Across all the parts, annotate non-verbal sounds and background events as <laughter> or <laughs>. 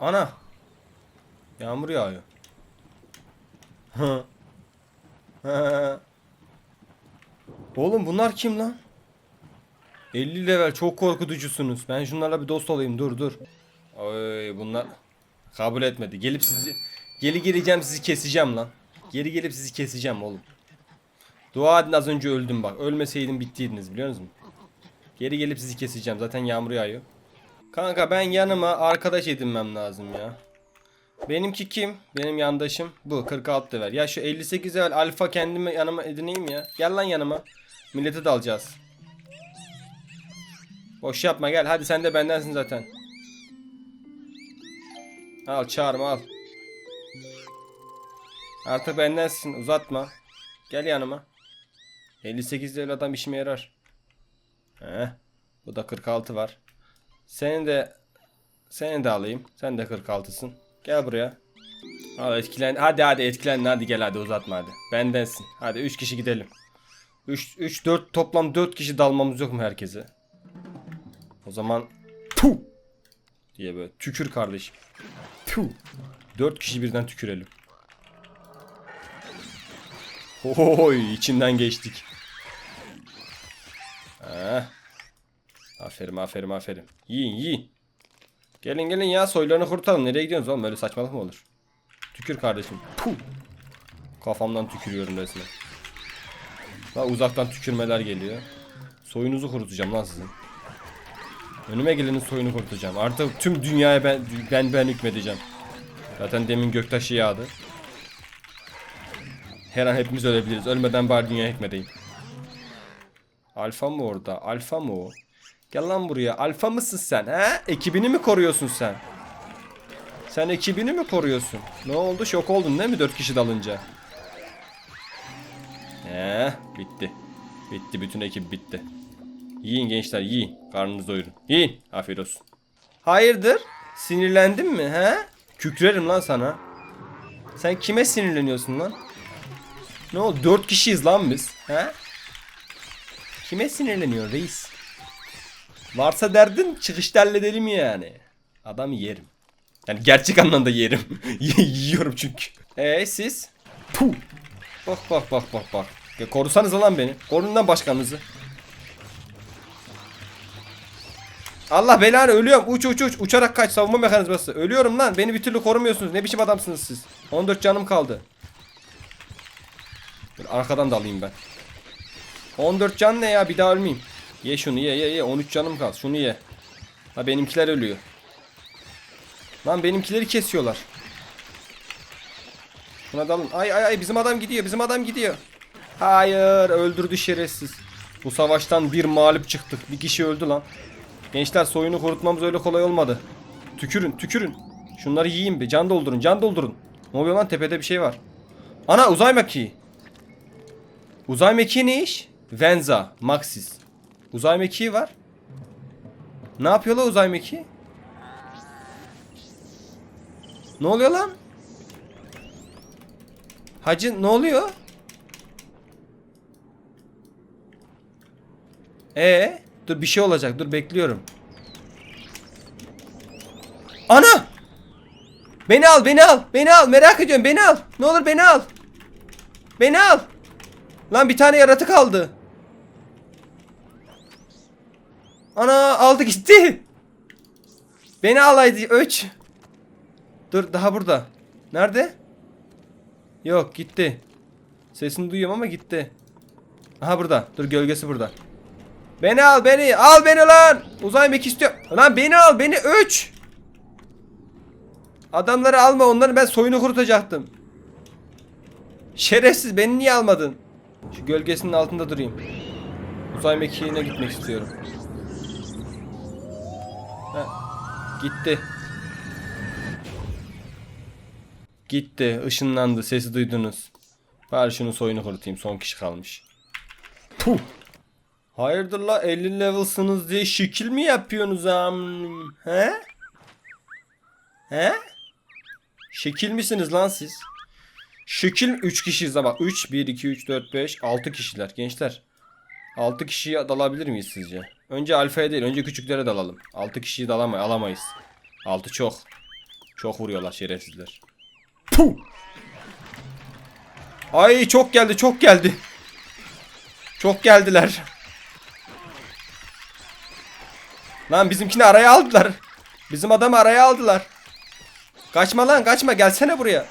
Ana. Yağmur yağıyor. <laughs> Oğlum bunlar kim lan? 50 level çok korkutucusunuz. Ben şunlarla bir dost olayım. Dur dur. Oy bunlar kabul etmedi. Gelip sizi geri geleceğim sizi keseceğim lan. Geri gelip sizi keseceğim oğlum. Dua edin az önce öldüm bak. Ölmeseydim bittiydiniz biliyor musunuz? Geri gelip sizi keseceğim. Zaten yağmur yağıyor. Kanka ben yanıma arkadaş edinmem lazım ya. Benimki kim? Benim yandaşım. Bu 46 level. Ya şu 58 level alfa kendime yanıma edineyim ya. Gel lan yanıma. Milleti de alacağız. Boş yapma gel. Hadi sen de bendensin zaten. Al çağırma al. Artık bendensin. Uzatma. Gel yanıma. 58 level adam işime yarar. Heh. Bu da 46 var. Seni de seni de alayım. Sen de 46'sın. Gel buraya. Al etkilen. Hadi hadi etkilen. Hadi gel hadi uzatma hadi. Bendensin. Hadi 3 kişi gidelim. 3 3 4 toplam 4 kişi dalmamız yok mu herkese? O zaman tu diye böyle tükür kardeşim. Tu. 4 kişi birden tükürelim. Oy içinden geçtik. Heh. Aferin aferin aferin. Yiyin yiyin. Gelin gelin ya soylarını kurtarın. Nereye gidiyorsunuz oğlum? Böyle saçmalık mı olur? Tükür kardeşim. Puh. Kafamdan tükürüyorum resmen. Daha uzaktan tükürmeler geliyor. Soyunuzu kurutacağım lan sizin. Önüme gelenin soyunu kurutacağım. Artık tüm dünyaya ben ben ben hükmedeceğim. Zaten demin göktaşı yağdı. Her an hepimiz ölebiliriz. Ölmeden bari dünya hükmedeyim. Alfa mı orada? Alfa mı o? Gel lan buraya. Alfa mısın sen? He? Ekibini mi koruyorsun sen? Sen ekibini mi koruyorsun? Ne oldu? Şok oldun değil mi? Dört kişi dalınca. He, bitti. Bitti. Bütün ekip bitti. Yiyin gençler yiyin. Karnınızı doyurun. Yiyin. Afiyet olsun. Hayırdır? Sinirlendin mi he? Kükrerim lan sana. Sen kime sinirleniyorsun lan? Ne oldu? Dört kişiyiz lan biz. He? Kime sinirleniyor reis? Varsa derdin çıkışta halledelim yani. Adam yerim. Yani gerçek anlamda yerim. <laughs> Yiyorum çünkü. Eee siz? Puh. Bak bak bak bak bak. Ya korusanız lan beni. Korun lan başkanınızı. Allah belanı ölüyorum. Uç uç uç. Uçarak kaç savunma mekanizması. Ölüyorum lan. Beni bir türlü korumuyorsunuz. Ne biçim adamsınız siz? 14 canım kaldı. Dur, arkadan da ben. 14 can ne ya? Bir daha ölmeyeyim. Ye şunu ye ye ye. 13 canım kaldı. Şunu ye. Ha benimkiler ölüyor. Lan benimkileri kesiyorlar. Şuna dalın. Ay ay ay bizim adam gidiyor. Bizim adam gidiyor. Hayır öldürdü şerefsiz. Bu savaştan bir mağlup çıktık. Bir kişi öldü lan. Gençler soyunu kurutmamız öyle kolay olmadı. Tükürün tükürün. Şunları yiyin bir. Can doldurun can doldurun. Ne oluyor lan tepede bir şey var. Ana uzay mekiği. Uzay mekiği ne iş? Venza, Maxis. Uzay mekiği var. Ne yapıyor lan uzay mekiği? Ne oluyor lan? Hacı ne oluyor? Ee, dur bir şey olacak. Dur bekliyorum. Ana! Beni al, beni al, beni al. Merak ediyorum, beni al. Ne olur beni al. Beni al. Lan bir tane yaratık aldı. Ana aldı gitti. Beni alaydı öç. Dur daha burada. Nerede? Yok gitti. Sesini duyuyorum ama gitti. Aha burada. Dur gölgesi burada. Beni al beni. Al beni lan. Uzay mek istiyor. Lan beni al beni öç. Adamları alma onları ben soyunu kurutacaktım. Şerefsiz beni niye almadın? Şu gölgesinin altında durayım. Uzay mekiğine gitmek istiyorum. Gitti. Gitti. ışınlandı. Sesi duydunuz. Bari şunun soyunu kurutayım. Son kişi kalmış. Puh. Hayırdır la 50 level'sınız diye şekil mi yapıyorsunuz am? He? He? Şekil misiniz lan siz? Şekil 3 kişiyiz ama 3 1 2 3 4 5 6 kişiler gençler. 6 kişiyi dalabilir miyiz sizce? Önce alfaya değil önce küçüklere dalalım. 6 kişiyi dalamay alamayız. 6 çok. Çok vuruyorlar şerefsizler. Puh! Ay çok geldi çok geldi. Çok geldiler. Lan bizimkini araya aldılar. Bizim adamı araya aldılar. Kaçma lan kaçma gelsene buraya.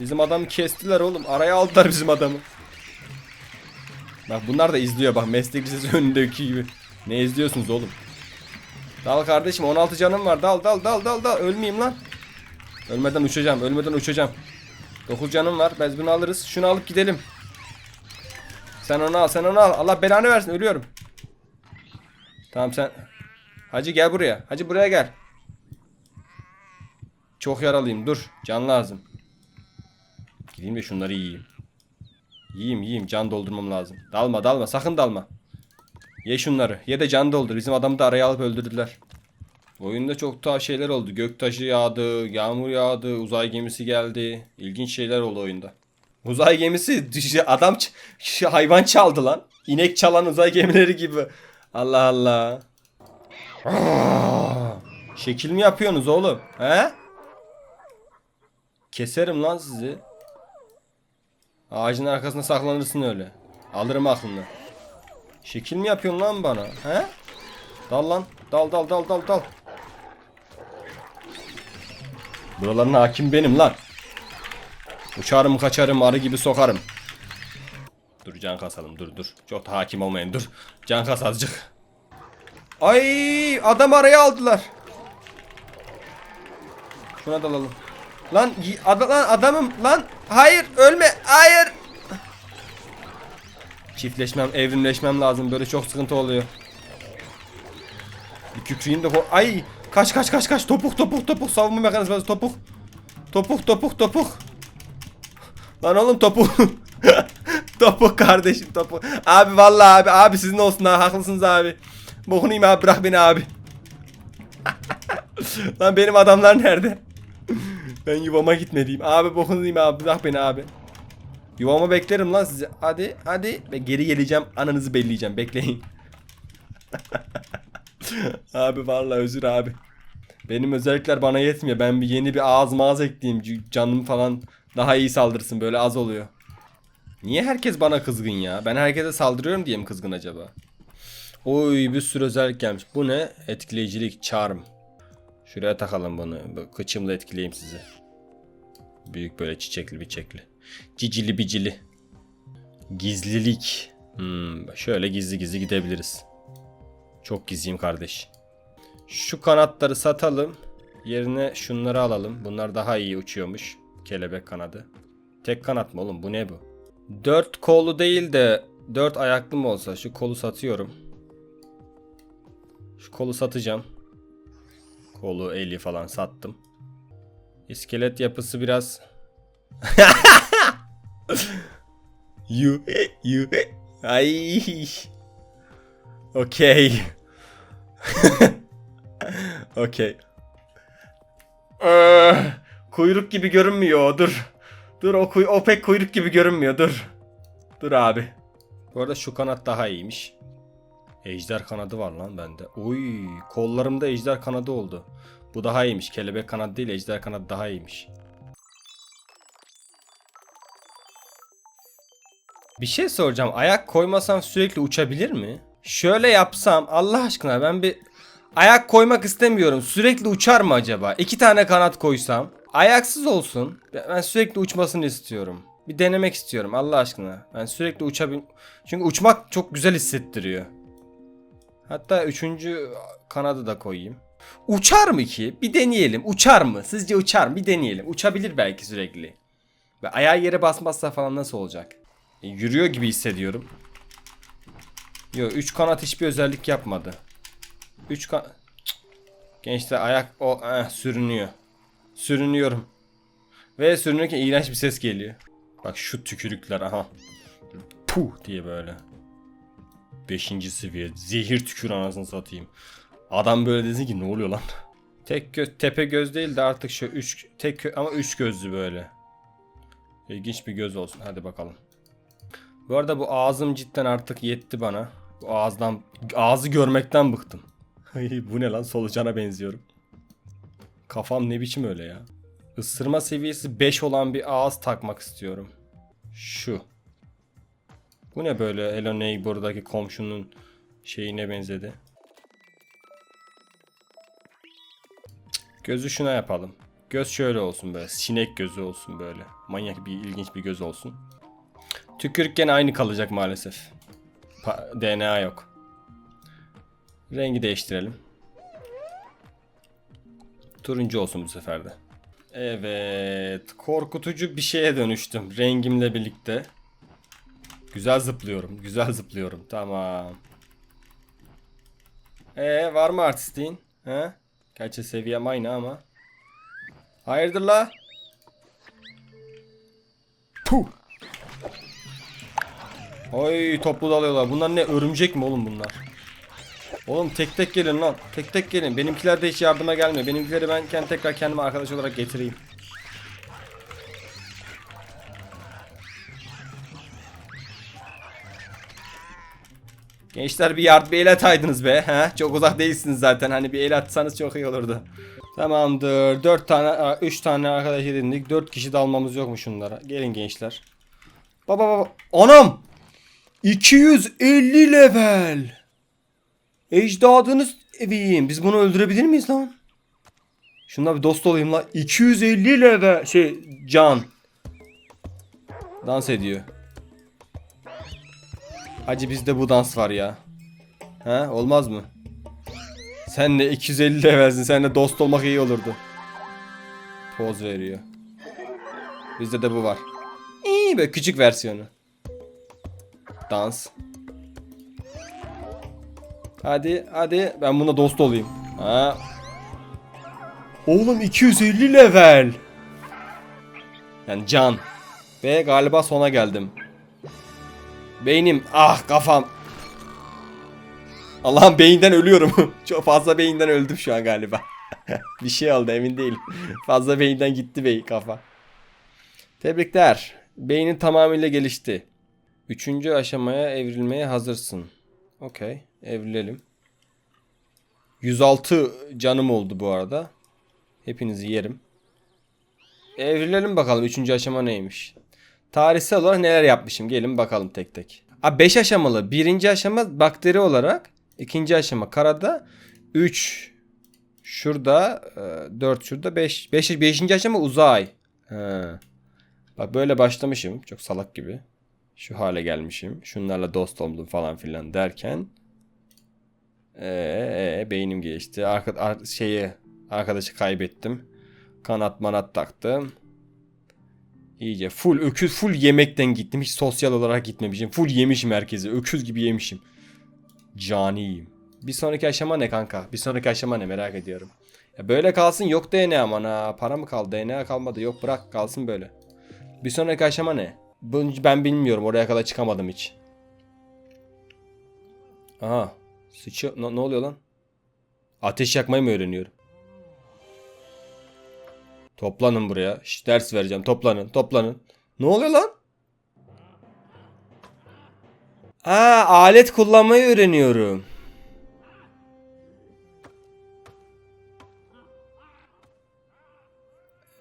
Bizim adamı kestiler oğlum. Araya aldılar bizim adamı. Bak bunlar da izliyor bak meslek lisesi önündeki gibi. Ne izliyorsunuz oğlum? Dal kardeşim 16 canım var. Dal dal dal dal dal. Ölmeyeyim lan. Ölmeden uçacağım. Ölmeden uçacağım. 9 canım var. Biz bunu alırız. Şunu alıp gidelim. Sen onu al. Sen onu al. Allah belanı versin. Ölüyorum. Tamam sen. Hacı gel buraya. Hacı buraya gel. Çok yaralıyım. Dur. Can lazım. Gideyim de şunları yiyeyim. Yiyeyim yiyeyim. Can doldurmam lazım. Dalma dalma. Sakın dalma. Ye şunları. Ye de can doldur. Bizim adamı da araya alıp öldürdüler. Oyunda çok tuhaf şeyler oldu. Göktaşı yağdı, yağmur yağdı, uzay gemisi geldi. İlginç şeyler oldu oyunda. Uzay gemisi <laughs> adam hayvan çaldı lan. İnek çalan uzay gemileri gibi. Allah Allah. Şekil mi yapıyorsunuz oğlum? He? Keserim lan sizi. Ağacın arkasına saklanırsın öyle. Alırım aklını. Şekil mi yapıyorsun lan bana? He? Dal lan. Dal dal dal dal dal. Buraların hakim benim lan. Uçarım kaçarım arı gibi sokarım. Dur can kasalım dur dur. Çok da hakim olmayın dur. Can kas azıcık. Ay adam araya aldılar. Şuna dalalım. Lan, ada- lan adamım lan. Hayır ölme. Hayır. Çiftleşmem, evrimleşmem lazım. Böyle çok sıkıntı oluyor. Bir kükreyim de Ay! Kaç kaç kaç kaç. Topuk topuk topuk. Savunma mekanizması topuk. Topuk topuk topuk. Lan oğlum topuk. <laughs> topuk kardeşim topuk. Abi vallahi abi abi sizin olsun ha haklısınız abi. Bokunu yiyeyim abi bırak beni abi. <laughs> Lan benim adamlar nerede? Ben yuvama gitmediğim. Abi bokunu abi bırak beni abi. Yuvama beklerim lan sizi. Hadi hadi. Ben geri geleceğim. Ananızı belleyeceğim. Bekleyin. <laughs> abi vallahi özür abi. Benim özellikler bana yetmiyor. Ben bir yeni bir ağız mağaz ekleyeyim. Canım falan daha iyi saldırsın. Böyle az oluyor. Niye herkes bana kızgın ya? Ben herkese saldırıyorum diye mi kızgın acaba? Oy bir sürü özellik gelmiş. Bu ne? Etkileyicilik, charm. Şuraya takalım bunu. Bu Kıçımla etkileyeyim sizi. Büyük böyle çiçekli biçekli. Cicili bicili. Gizlilik. Hmm, şöyle gizli gizli gidebiliriz. Çok gizliyim kardeş. Şu kanatları satalım. Yerine şunları alalım. Bunlar daha iyi uçuyormuş. Kelebek kanadı. Tek kanat mı oğlum? Bu ne bu? Dört kolu değil de dört ayaklı mı olsa? Şu kolu satıyorum. Şu kolu satacağım. Kolu, eli falan sattım. İskelet yapısı biraz <laughs> You, you. Ay. Okey. <laughs> Okey. Ee, kuyruk gibi görünmüyor. Dur. Dur o, kuy- o pek kuyruk gibi görünmüyor. Dur. Dur abi. Bu arada şu kanat daha iyiymiş. Ejder kanadı var lan bende. Oy, kollarımda ejder kanadı oldu. Bu daha iyiymiş. Kelebek kanadı değil, ejder kanadı daha iyiymiş. Bir şey soracağım. Ayak koymasam sürekli uçabilir mi? Şöyle yapsam Allah aşkına ben bir ayak koymak istemiyorum. Sürekli uçar mı acaba? İki tane kanat koysam. Ayaksız olsun. Ben sürekli uçmasını istiyorum. Bir denemek istiyorum Allah aşkına. Ben sürekli uçabil... Çünkü uçmak çok güzel hissettiriyor. Hatta üçüncü kanadı da koyayım. Uçar mı ki? Bir deneyelim. Uçar mı? Sizce uçar mı? Bir deneyelim. Uçabilir belki sürekli. Ve ayağı yere basmazsa falan nasıl olacak? E, yürüyor gibi hissediyorum. Yo 3 kanat hiçbir özellik yapmadı. 3 kan... Gençler ayak o eh, sürünüyor. Sürünüyorum. Ve sürünürken iğrenç bir ses geliyor. Bak şu tükürükler aha. Puh diye böyle. Beşinci seviye. Zehir tükür anasını satayım. Adam böyle desin ki ne oluyor lan? <laughs> Tek göz, tepe göz değil de artık şu üç tek ama üç gözlü böyle. İlginç bir göz olsun. Hadi bakalım. Bu arada bu ağzım cidden artık yetti bana. Bu ağızdan ağzı görmekten bıktım. <laughs> Bu ne lan solucana benziyorum. Kafam ne biçim öyle ya. Isırma seviyesi 5 olan bir ağız takmak istiyorum. Şu. Bu ne böyle Hello Neighbor'daki komşunun şeyine benzedi. Gözü şuna yapalım. Göz şöyle olsun böyle. Sinek gözü olsun böyle. Manyak bir ilginç bir göz olsun. Tükürükken aynı kalacak maalesef. Pa- DNA yok. Rengi değiştirelim. Turuncu olsun bu sefer de. Evet. Korkutucu bir şeye dönüştüm. Rengimle birlikte. Güzel zıplıyorum. Güzel zıplıyorum. Tamam. Ee var mı artistliğin? He? Gerçi seviyem aynı ama. Hayırdır la? Puh. Oy toplu dalıyorlar. Bunlar ne örümcek mi oğlum bunlar? Oğlum tek tek gelin lan. Tek tek gelin. Benimkiler de hiç yardıma gelmiyor. Benimkileri ben kendi tekrar kendime arkadaş olarak getireyim. Gençler bir yard bir el ataydınız be. He? Çok uzak değilsiniz zaten. Hani bir el atsanız çok iyi olurdu. Tamamdır. 4 tane 3 tane arkadaş edindik. 4 kişi de almamız yok mu şunlara? Gelin gençler. Baba baba. Anam! 250 level. Ecdadınız eviyim. Biz bunu öldürebilir miyiz lan? Şunla bir dost olayım lan. 250 level şey can. Dans ediyor. Hacı bizde bu dans var ya. Ha olmaz mı? Sen de 250 levelsin. Seninle dost olmak iyi olurdu. Poz veriyor. Bizde de bu var. İyi böyle küçük versiyonu. Dans. Hadi hadi ben buna dost olayım. Ha. Oğlum 250 level. Yani can. Ve galiba sona geldim. Beynim ah kafam. Allah'ım beyinden ölüyorum. <laughs> Çok fazla beyinden öldüm şu an galiba. <laughs> Bir şey oldu emin değilim. <laughs> Fazla beyinden gitti beyin kafa. Tebrikler. Beynin tamamıyla gelişti. Üçüncü aşamaya evrilmeye hazırsın. Okey. Evrilelim. 106 canım oldu bu arada. Hepinizi yerim. Evrilelim bakalım üçüncü aşama neymiş. Tarihsel olarak neler yapmışım gelin bakalım tek tek. 5 aşamalı. Birinci aşama bakteri olarak. ikinci aşama karada. 3 şurada. 4 şurada. 5. 5. 5. aşama uzay. He. Bak böyle başlamışım. Çok salak gibi. Şu hale gelmişim. Şunlarla dost oldum falan filan derken. Ee, ee, beynim geçti. Arka, ar- şeyi arkadaşı kaybettim. Kanat manat taktım. İyice full öküz full yemekten gittim. Hiç sosyal olarak gitmemişim. Full yemişim herkesi. Öküz gibi yemişim. Caniyim. Bir sonraki aşama ne kanka? Bir sonraki aşama ne merak ediyorum. Ya böyle kalsın yok DNA aman ha. Para mı kaldı? DNA kalmadı. Yok bırak kalsın böyle. Bir sonraki aşama ne? Ben bilmiyorum. Oraya kadar çıkamadım hiç. Aha. Sıçıyor. Ne, ne oluyor lan? Ateş yakmayı mı öğreniyorum? Toplanın buraya. Şş, ders vereceğim. Toplanın. Toplanın. Ne oluyor lan? Aa, alet kullanmayı öğreniyorum.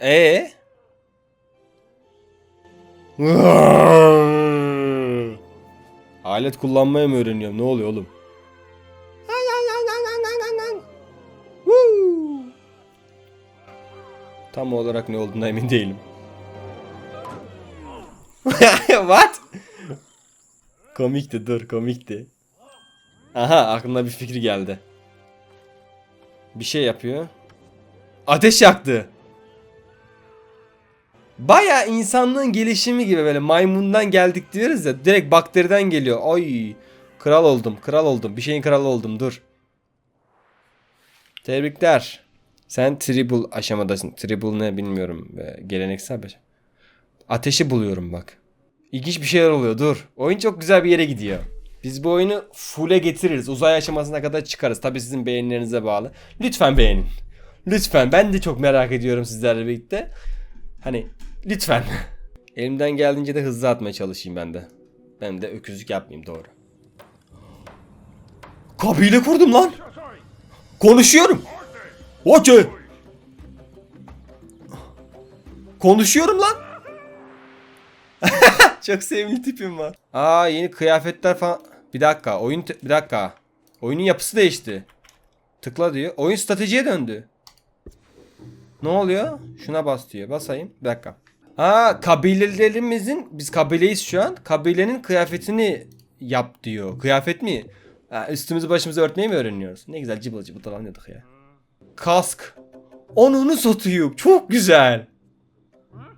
E <laughs> Alet kullanmayı mı öğreniyorum? Ne oluyor oğlum? Tam olarak ne olduğuna emin değilim. <laughs> What? komikti dur komikti. Aha aklına bir fikir geldi. Bir şey yapıyor. Ateş yaktı. Baya insanlığın gelişimi gibi böyle maymundan geldik diyoruz ya direkt bakteriden geliyor. Ay kral oldum kral oldum bir şeyin kralı oldum dur. Tebrikler. Sen triple aşamadasın. Triple ne bilmiyorum. Geleneksel bir Ateşi buluyorum bak. İlginç bir şeyler oluyor dur. Oyun çok güzel bir yere gidiyor. Biz bu oyunu full'e getiririz. Uzay aşamasına kadar çıkarız. Tabi sizin beğenilerinize bağlı. Lütfen beğenin. Lütfen. Ben de çok merak ediyorum sizlerle birlikte. Hani lütfen. <laughs> Elimden geldiğince de hızlı atmaya çalışayım ben de. Ben de öküzlük yapmayayım doğru. Kabile kurdum lan. Konuşuyorum. Okey. Konuşuyorum lan. <laughs> Çok sevimli tipim var. Aa yeni kıyafetler falan. Bir dakika oyun bir dakika. Oyunun yapısı değişti. Tıkla diyor. Oyun stratejiye döndü. Ne oluyor? Şuna bas diyor. Basayım. Bir dakika. Aa kabilelerimizin biz kabileyiz şu an. Kabilenin kıyafetini yap diyor. Kıyafet mi? Ha, üstümüzü başımızı örtmeyi mi öğreniyoruz? Ne güzel cıbıl cıbıl dolanıyorduk ya. Kask. Onunu satayım. Çok güzel.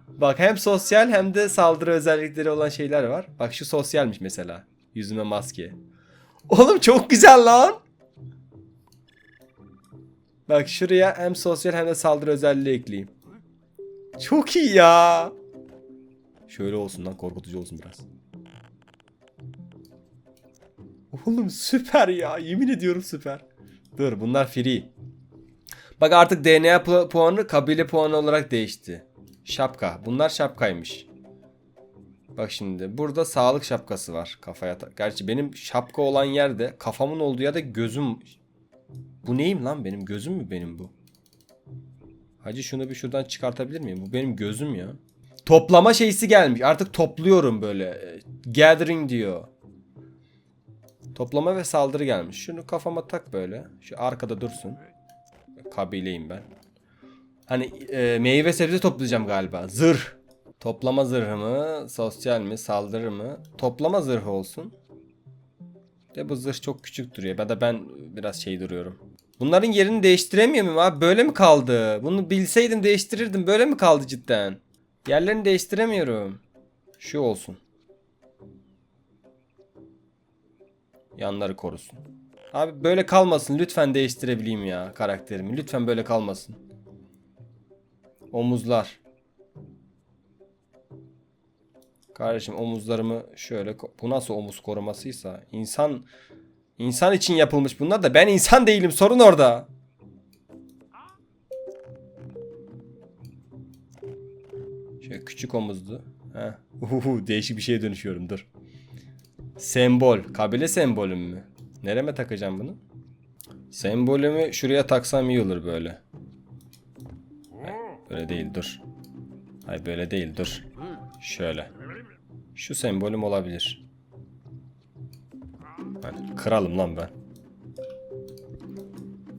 Bak hem sosyal hem de saldırı özellikleri olan şeyler var. Bak şu sosyalmiş mesela. Yüzüme maske. Oğlum çok güzel lan. Bak şuraya hem sosyal hem de saldırı özelliği ekleyeyim. Çok iyi ya. Şöyle olsun lan korkutucu olsun biraz. Oğlum süper ya. Yemin ediyorum süper. Dur bunlar free. Bak artık DNA pu- puanı kabile puanı olarak değişti. Şapka. Bunlar şapkaymış. Bak şimdi burada sağlık şapkası var kafaya. Gerçi benim şapka olan yerde kafamın olduğu yerde gözüm. Bu neyim lan benim gözüm mü benim bu? Hacı şunu bir şuradan çıkartabilir miyim? Bu benim gözüm ya. Toplama şeysi gelmiş. Artık topluyorum böyle. E, Gathering diyor. Toplama ve saldırı gelmiş. Şunu kafama tak böyle. Şu arkada dursun. Kabileyim ben. Hani e, meyve sebze toplayacağım galiba. Zırh. Toplama zırhı mı? Sosyal mi? Saldırı mı? Toplama zırhı olsun. De bu zırh çok küçük duruyor. Ya da ben biraz şey duruyorum. Bunların yerini değiştiremiyor muyum abi? Böyle mi kaldı? Bunu bilseydim değiştirirdim. Böyle mi kaldı cidden? Yerlerini değiştiremiyorum. Şu olsun. Yanları korusun. Abi böyle kalmasın. Lütfen değiştirebileyim ya karakterimi. Lütfen böyle kalmasın. Omuzlar. Kardeşim omuzlarımı şöyle bu nasıl omuz korumasıysa insan insan için yapılmış bunlar da ben insan değilim sorun orada. Şöyle küçük omuzlu. Heh. Uhu, değişik bir şeye dönüşüyorum dur. Sembol. Kabile sembolüm mü? Nereme takacağım bunu? Sembolümü şuraya taksam iyi olur böyle. Böyle değil dur. Hayır böyle değil dur. Şöyle. Şu sembolüm olabilir. Hani kralım lan ben.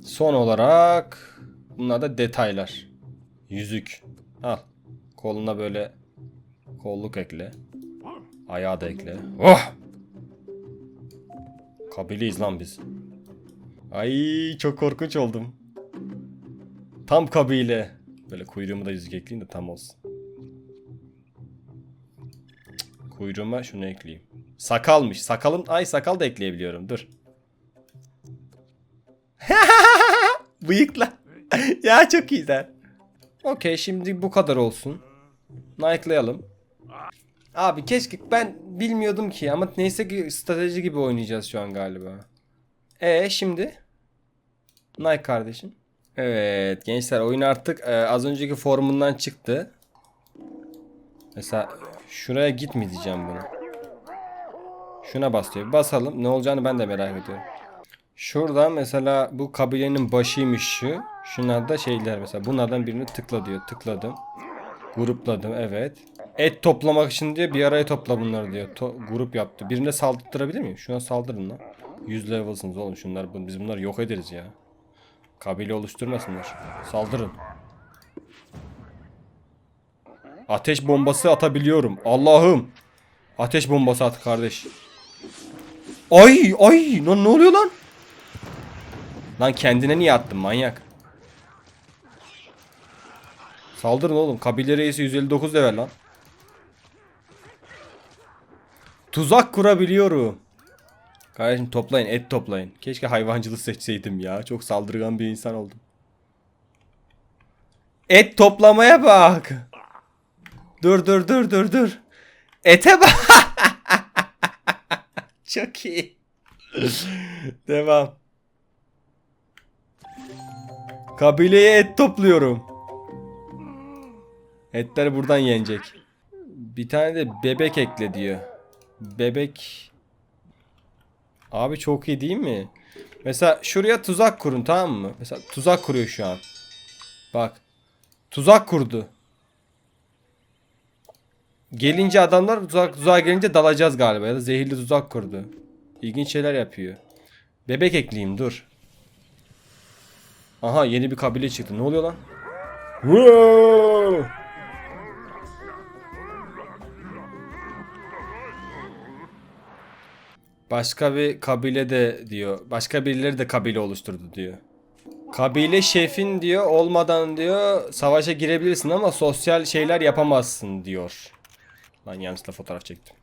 Son olarak bunlar da detaylar. Yüzük. Al. Koluna böyle kolluk ekle. Ayağı da ekle. Oh! Kabileyiz lan biz. Ay çok korkunç oldum. Tam kabile. Böyle kuyruğumu da yüzük ekleyeyim de tam olsun. Kuyruğuma şunu ekleyeyim. Sakalmış. Sakalım. Ay sakal da ekleyebiliyorum. Dur. <laughs> Bıyıkla. <laughs> ya çok güzel. Okey şimdi bu kadar olsun. Nike'layalım. Abi keşke ben bilmiyordum ki ama neyse ki strateji gibi oynayacağız şu an galiba. E şimdi? Nike kardeşim. Evet gençler oyun artık e, az önceki formundan çıktı. Mesela şuraya gitme diyeceğim bunu. Şuna bas Basalım. Ne olacağını ben de merak ediyorum. Şurada mesela bu kabilenin başıymış şu. Şunlar da şeyler mesela. Bunlardan birini tıkla diyor. Tıkladım. Grupladım evet. Et toplamak için diye bir araya topla bunları diyor. To- grup yaptı. Birine saldırtırabilir miyim? Şuna saldırın lan. 100 level'sınız oğlum şunlar. Biz bunları yok ederiz ya. Kabile oluşturmasınlar. Saldırın. Ateş bombası atabiliyorum. Allah'ım. Ateş bombası at kardeş. Ay ay lan ne oluyor lan? Lan kendine niye attın manyak? Saldırın oğlum. Kabile reisi 159 level lan. Tuzak kurabiliyorum. Kardeşim toplayın et toplayın. Keşke hayvancılık seçseydim ya. Çok saldırgan bir insan oldum. Et toplamaya bak. Dur dur dur dur dur. Ete bak. <laughs> Çok iyi. Devam. Kabileye et topluyorum. Etler buradan yenecek. Bir tane de bebek ekle diyor. Bebek Abi çok iyi değil mi? Mesela şuraya tuzak kurun tamam mı? Mesela tuzak kuruyor şu an. Bak. Tuzak kurdu. gelince adamlar tuzak, tuzağa gelince dalacağız galiba ya da zehirli tuzak kurdu. İlginç şeyler yapıyor. Bebek ekleyeyim dur. Aha yeni bir kabile çıktı. Ne oluyor lan? Wow! Başka bir kabile de diyor. Başka birileri de kabile oluşturdu diyor. Kabile şefin diyor olmadan diyor savaşa girebilirsin ama sosyal şeyler yapamazsın diyor. Lan yanlışlıkla fotoğraf çektim.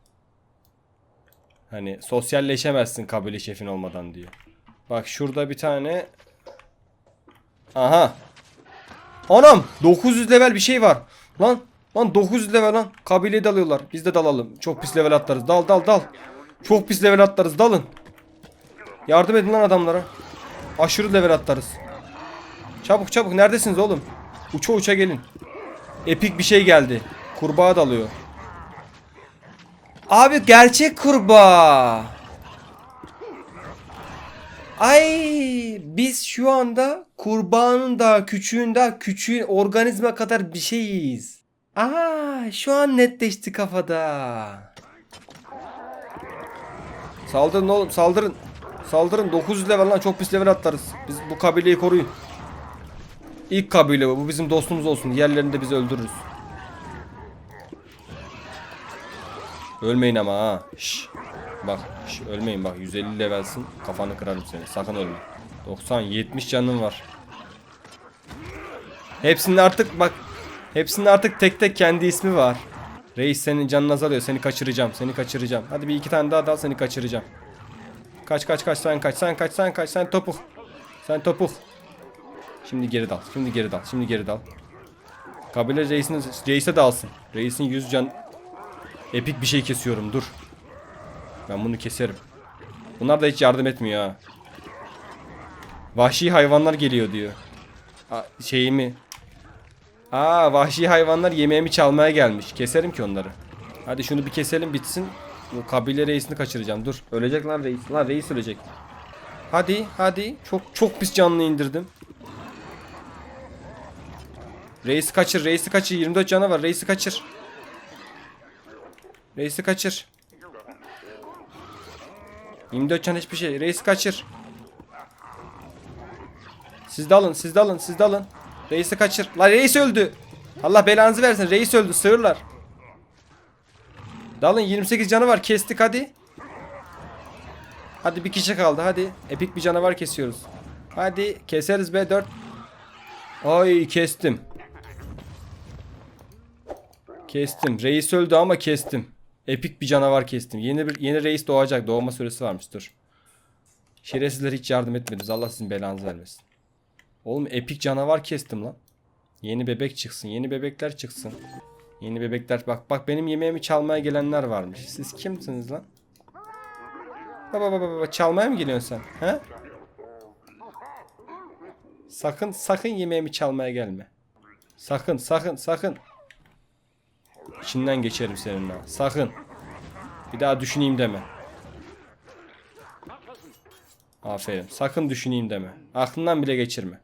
Hani sosyalleşemezsin kabile şefin olmadan diyor. Bak şurada bir tane Aha. Anam 900 level bir şey var. Lan lan 900 level lan. Kabileyi dalıyorlar. Biz de dalalım. Çok pis level atlarız. Dal dal dal. Çok pis level atlarız. Dalın. Yardım edin lan adamlara. Aşırı level atlarız. Çabuk çabuk neredesiniz oğlum? Uça uça gelin. Epik bir şey geldi. Kurbağa dalıyor. Abi gerçek kurbağa. Ay biz şu anda kurbağanın da küçüğün daha küçüğün organizma kadar bir şeyiz. Aa şu an netleşti kafada. Saldırın oğlum saldırın. Saldırın 900 level lan çok pis level atlarız. Biz bu kabileyi koruyun. İlk kabile bu. Bu bizim dostumuz olsun. Diğerlerini de biz öldürürüz. Ölmeyin ama ha. Şş. Bak şş, ölmeyin bak 150 levelsin kafanı kırarım seni sakın ölme 90 70 canın var Hepsinin artık bak Hepsinin artık tek tek kendi ismi var Reis senin canın azalıyor seni kaçıracağım seni kaçıracağım Hadi bir iki tane daha dal seni kaçıracağım Kaç kaç kaç sen kaç sen kaç sen kaç sen topuk Sen topuk Şimdi geri dal şimdi geri dal şimdi geri dal Kabile reisini reise dalsın Reisin 100 can Epik bir şey kesiyorum dur ben bunu keserim. Bunlar da hiç yardım etmiyor ha. Vahşi hayvanlar geliyor diyor. A, şeyimi. Aa vahşi hayvanlar yemeğimi çalmaya gelmiş. Keserim ki onları. Hadi şunu bir keselim bitsin. Bu kabile reisini kaçıracağım. Dur. Ölecek lan reis. Lan reis ölecek. Hadi hadi. Çok çok pis canlı indirdim. Reisi kaçır. Reisi kaçır. 24 canı var. Reisi kaçır. Reisi kaçır. 24 can hiçbir şey. Reis kaçır. Siz de alın, siz de alın, siz de alın. Reisi kaçır. La reis öldü. Allah belanızı versin. Reis öldü. Sığırlar. Dalın 28 canı var. Kestik hadi. Hadi bir kişi kaldı hadi. Epik bir canavar kesiyoruz. Hadi keseriz be 4. Ay kestim. Kestim. Reis öldü ama kestim. Epik bir canavar kestim. Yeni bir yeni reis doğacak. Doğma süresi varmış dur. Şerefsizler hiç yardım etmediniz. Allah sizin belanızı vermesin. Oğlum epik canavar kestim lan. Yeni bebek çıksın. Yeni bebekler çıksın. Yeni bebekler bak bak benim yemeğimi çalmaya gelenler varmış. Siz kimsiniz lan? Baba baba baba çalmaya mı geliyorsun sen? He? Sakın sakın yemeğimi çalmaya gelme. Sakın sakın sakın. İçinden geçerim seninle. Sakın. Bir daha düşüneyim deme. Aferin. Sakın düşüneyim deme. Aklından bile geçirme.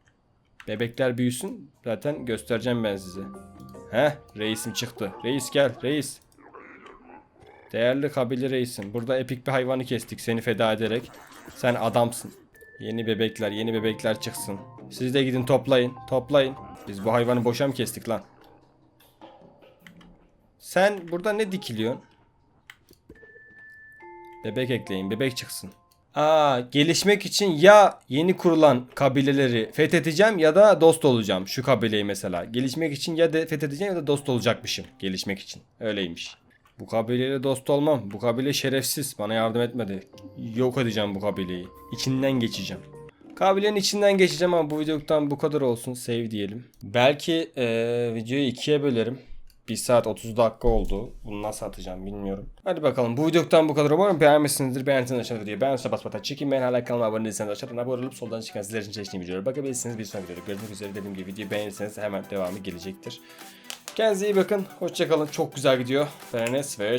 Bebekler büyüsün. Zaten göstereceğim ben size. Heh. Reisim çıktı. Reis gel. Reis. Değerli kabile reisim. Burada epik bir hayvanı kestik seni feda ederek. Sen adamsın. Yeni bebekler, yeni bebekler çıksın. Siz de gidin toplayın. Toplayın. Biz bu hayvanı boşa mı kestik lan? Sen burada ne dikiliyorsun? Bebek ekleyin. Bebek çıksın. Aa, gelişmek için ya yeni kurulan kabileleri fethedeceğim ya da dost olacağım. Şu kabileyi mesela. Gelişmek için ya da fethedeceğim ya da dost olacakmışım. Gelişmek için. Öyleymiş. Bu kabileyle dost olmam. Bu kabile şerefsiz. Bana yardım etmedi. Yok edeceğim bu kabileyi. İçinden geçeceğim. Kabilenin içinden geçeceğim ama bu videodan bu kadar olsun. Save diyelim. Belki eee, videoyu ikiye bölerim. 1 saat 30 dakika oldu. Bunu nasıl atacağım bilmiyorum. Hadi bakalım. Bu videodan bu kadar. Umarım beğenmişsinizdir. Beğendiyseniz aşağıda videoyu beğen tuşuna basmadan çekin. Ben hala kanalıma abone değilseniz aşağıdan abone olup soldan çıkan sizler için seçtiğim videolara bakabilirsiniz. Bir sonraki videoda görüşmek üzere. Dediğim gibi videoyu beğenirseniz hemen devamı gelecektir. Kendinize iyi bakın. Hoşçakalın. Çok güzel gidiyor. Fairness ve